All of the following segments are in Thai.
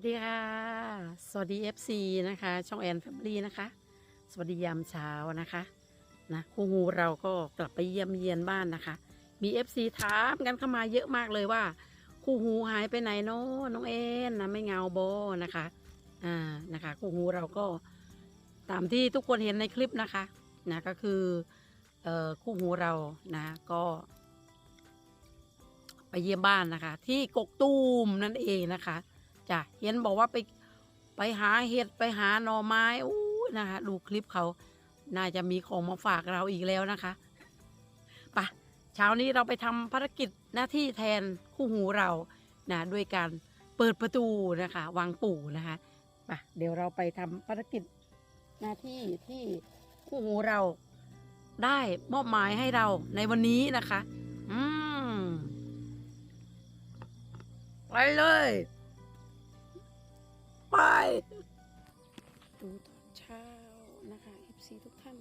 วัสดีค่ะ สวัสดี FC นะคะ ช่องแอนแฟมิลี่นะคะ สวัสดียามเช้านะคะนะคู่งูเราก็กลับไปเยี่ยมเยียนบ้านนะคะ มี FC ถามกันเข้ามาเยอะมากเลยว่าคู่หูหายไปไหนเนาะน้องเอ็นนะไม่เงาโบนะคะอ่านะคะคู่หูเราก็ตามที่ทุกคนเห็นในคลิปนะคะนะก็คือเอ่อคู่หูเรานะก็ ไปเยี่ยมบ้านนะคะ ที่กกตูมนั่นเองนะคะ จ้ะเห็นบอกว่าไปไปหาเห็ดไปหาหน่อไม้อู้นะคะ ดูคลิปเขาน่าจะมีของมาฝากเราอีกแล้วนะคะปะเช้านี้เราไปทำภารกิจหน้าที่แทนคู่หูเรานะด้วยการเปิดประตูนะคะวางปู่นะคะปะเดี๋ยวเราไปทำภารกิจหน้าที่ที่คู่หูเราได้มอบหมายให้เราในวันนี้นะคะ อืม ไปเลย ไป ดูตอนเช้านะคะ FC ทุกท่าน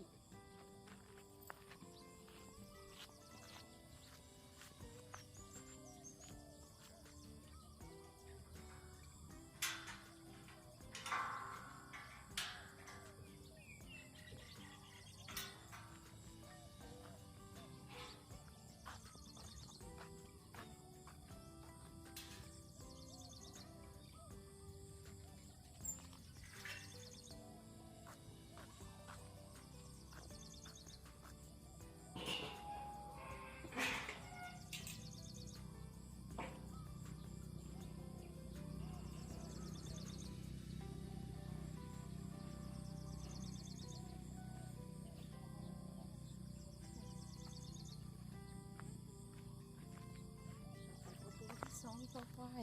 สองต่อไ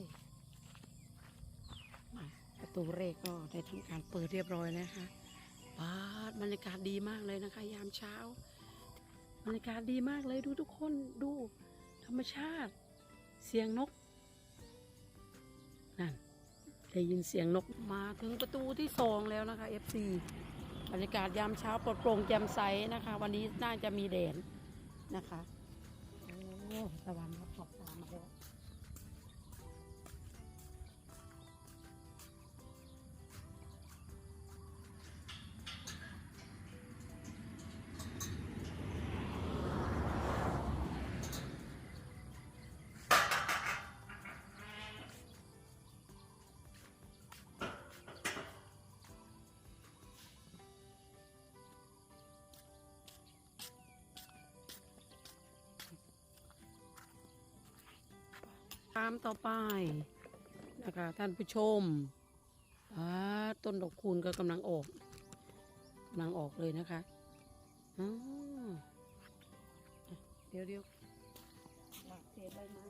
ประตูเรกก็ได้ทำการเปิดเรียบร้อยนะคะบาดบรรยากาศดีมากเลยนะคะ ยามเช้า บรรยากาศดีมากเลยดูทุกคนดูธรรมชาติ เสียงนกนั่นได้ยินเสียงนกมาถึงประตูที่สองแล้วนะคะ FC บรรยากาศยามเช้าปลดโปร่งแจ่มใสนะคะ วันนี้น่าจะมีแดดนะคะโอ้ตะวัน ตามต่อไปนะคะท่านผู้ชมต้นดอกคูณก็กำลังออกกำลังออกเลยนะคะอ๋ออะเดี๋ยวเดี๋ยวหลักเศษใบไม้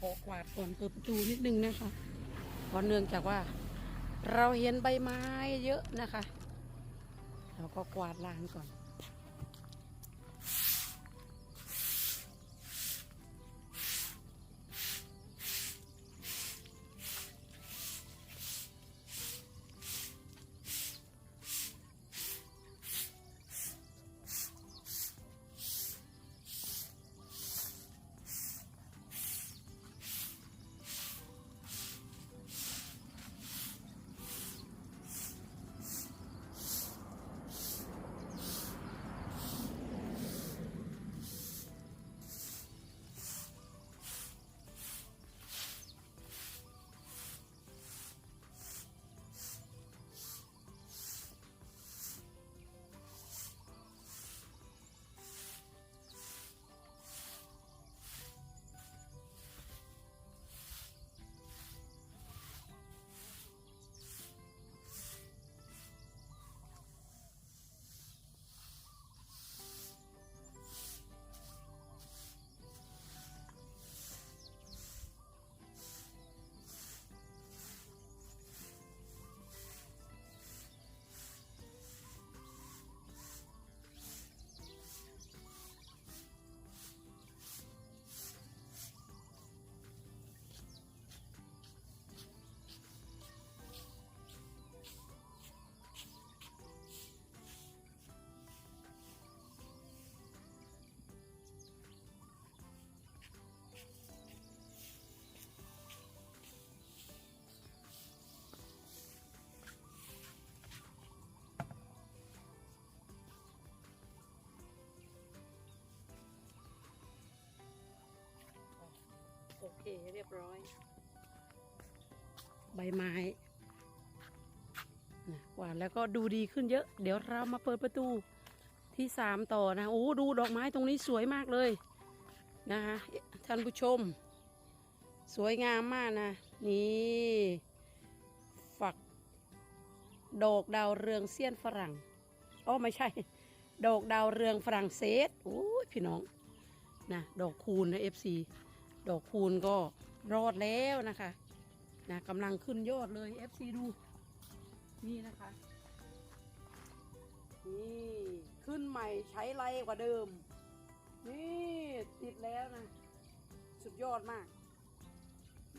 ขอกวาดก่อนเปิดประตูนิดนึงนะคะเพราะเนื่องจากว่า เราเห็นใบไม้เยอะนะคะ เราก็กวาดลานก่อน โอเคเรียบร้อย ใบไม้นะกวาดแล้วก็ดูดีขึ้นเยอะ เดี๋ยวเรามาเปิดประตูที่สามต่อนะโอ้ดูดอกไม้ตรงนี้สวยมากเลยนะคะท่านผู้ชม สวยงามมากนะ นี่ฝัก ดอกดาวเรืองเซียนฝรั่งอ๋อไม่ใช่ ดอกดาวเรืองฝรั่งเศสโอ้พี่น้องนะดอกคูณนะเอฟซี ดอกคูณก็รอดแล้วนะคะนะกำลังขึ้นยอดเลย FC ดู นี่นะคะ นี่ขึ้นใหม่ใช้ไรกว่าเดิม นี่ติดแล้วนะ สุดยอดมาก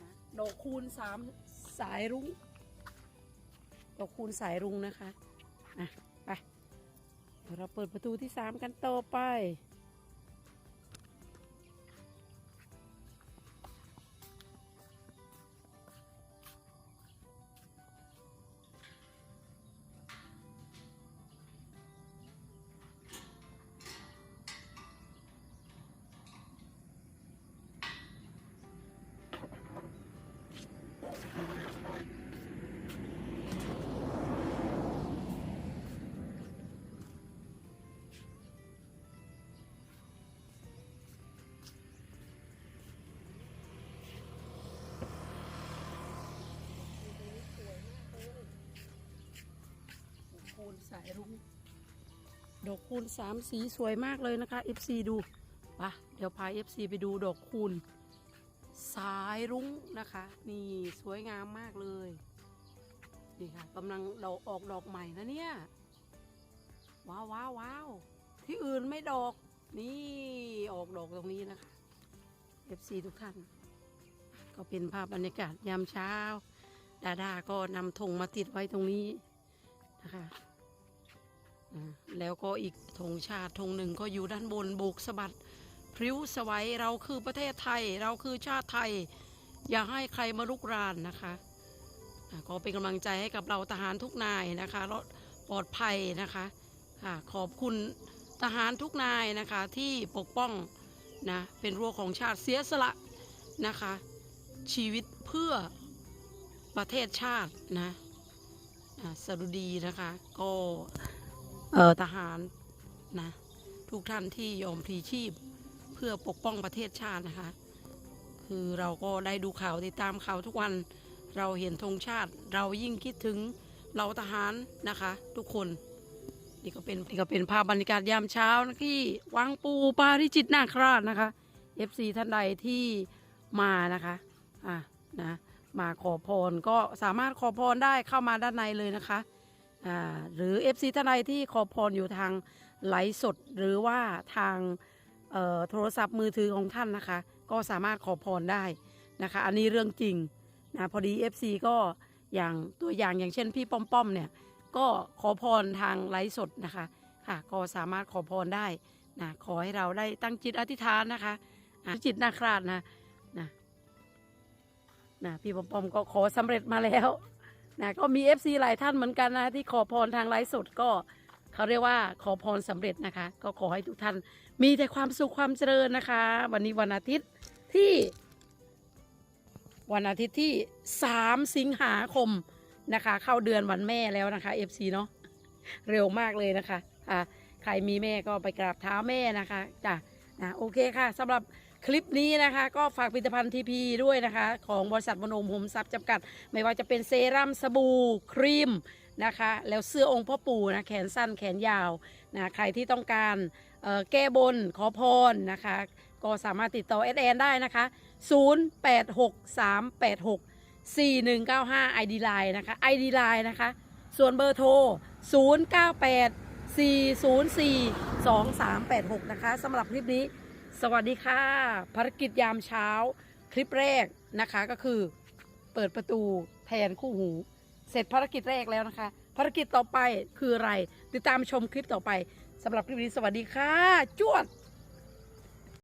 นะดอกคูณสามสายรุง้งดอกคูณสายรุ้งนะคะอะไปเดี๋ยวเราเปิดประตูที่สามกันต่อไป สายรุ้งดอกคูณสามสีสวยมากเลยนะคะ FC ดูปะเดี๋ยวพา FC ไปดูดอกคูณสายรุ้งนะคะ นี่สวยงามมากเลย นี่ค่ะกำลังดอกออกดอกใหม่นะเนี่ย ว้าวว้าววาวที่อื่นไม่ดอก นี่ออกดอกตรงนี้นะคะ FC ทุกท่าน ก็เป็นภาพบรรยากาศยามเช้า ดาดาก็นำธงมาติดไว้ตรงนี้นะคะ แล้วก็อีกธงชาติธงหนึ่งก็อยู่ด้านบนโบกสะบัดพริ้วสวัยเราคือประเทศไทย เราคือชาติไทย อย่าให้ใครมาลุกรานนะคะอ่าก็เป็นกำลังใจให้กับเราทหารทุกนายนะคะรอดปลอดภัยนะคะค่ะขอบคุณทหารทุกนายนะคะที่ปกป้องนะเป็นรั้วของชาติเสียสละนะคะ ชีวิตเพื่อประเทศชาตินะอ่าสรุดีนะคะก็ เอ่อทหารนะทุกท่านที่ยอมพลีชีพเพื่อปกป้องประเทศชาตินะคะ คือเราก็ได้ดูข่าวติดตามข่าวทุกวันเราเห็นธงชาติ เรายิ่งคิดถึงเราทหารนะคะ ทุกคนนี่ก็เป็นนี่ก็เป็นภาพบรรยากาศยามเช้านะที่วังปูปาริจิตนาคราชนะคะ FC ท่านใดที่มานะคะอะนะมาขอพรก็สามารถขอพรได้เข้ามาด้านในเลยนะคะ หรือ FC ท่านใดที่ขอพรอยู่ทางไลฟ์สดหรือว่าทางโทรศัพท์มือถือของท่านนะคะ ก็สามารถขอพรได้นะคะ อันนี้เรื่องจริงนะพอดี FC ก็อย่างตัวอย่างอย่างเช่นพี่ป้อมป้อมเนี่ยก็ขอพรทางไลฟ์สดนะคะค่ะก็สามารถขอพรได้นะขอให้เราได้ตั้งจิตอธิษฐานนะคะอะจิตนาคราชนะนะนะพี่ป้อมป้อมก็ขอสำเร็จมาแล้ว นะก็มี FC หลายท่านเหมือนกันนะที่ขอพรทางไลฟ์สดก็เขาเรียกว่าขอพรสำเร็จนะคะ ก็ขอให้ทุกท่านมีแต่ความสุขความเจริญนะคะ วันนี้วันอาทิตย์ที่ วันอาทิตย์ที่ 3 สิงหาคมนะคะ เข้าเดือนวันแม่แล้วนะคะ FC เนาะเร็วมากเลยนะคะอ่าใครมีแม่ก็ไปกราบเท้าแม่นะคะจ้ะนะโอเคค่ะสำหรับ คลิปนี้นะคะก็ฝากผลิตภัณฑ์ทีพีด้วยนะคะ ของบริษัทมโนมโฮมทรัพย์จำกัด ไม่ว่าจะเป็นเซรั่มสบู่ครีมนะคะ แล้วเสื้อองค์พ่อปู่นะแขนสั้นแขนยาวนะใครที่ต้องการแก้บนขอพรนะคะ ก็สามารถติดต่อแอดแอนได้นะคะ 0863864195 ID Line นะคะ ID Line นะคะ ส่วนเบอร์โทร 0984042386 นะคะสำหรับคลิปนี้ สวัสดีค่ะ ภารกิจยามเช้าคลิปแรกนะคะก็คือเปิดประตูแทนคู่หู เสร็จภารกิจแรกแล้วนะคะ ภารกิจต่อไปคืออะไร ติดตามชมคลิปต่อไปสำหรับคลิปนี้สวัสดีค่ะ จวด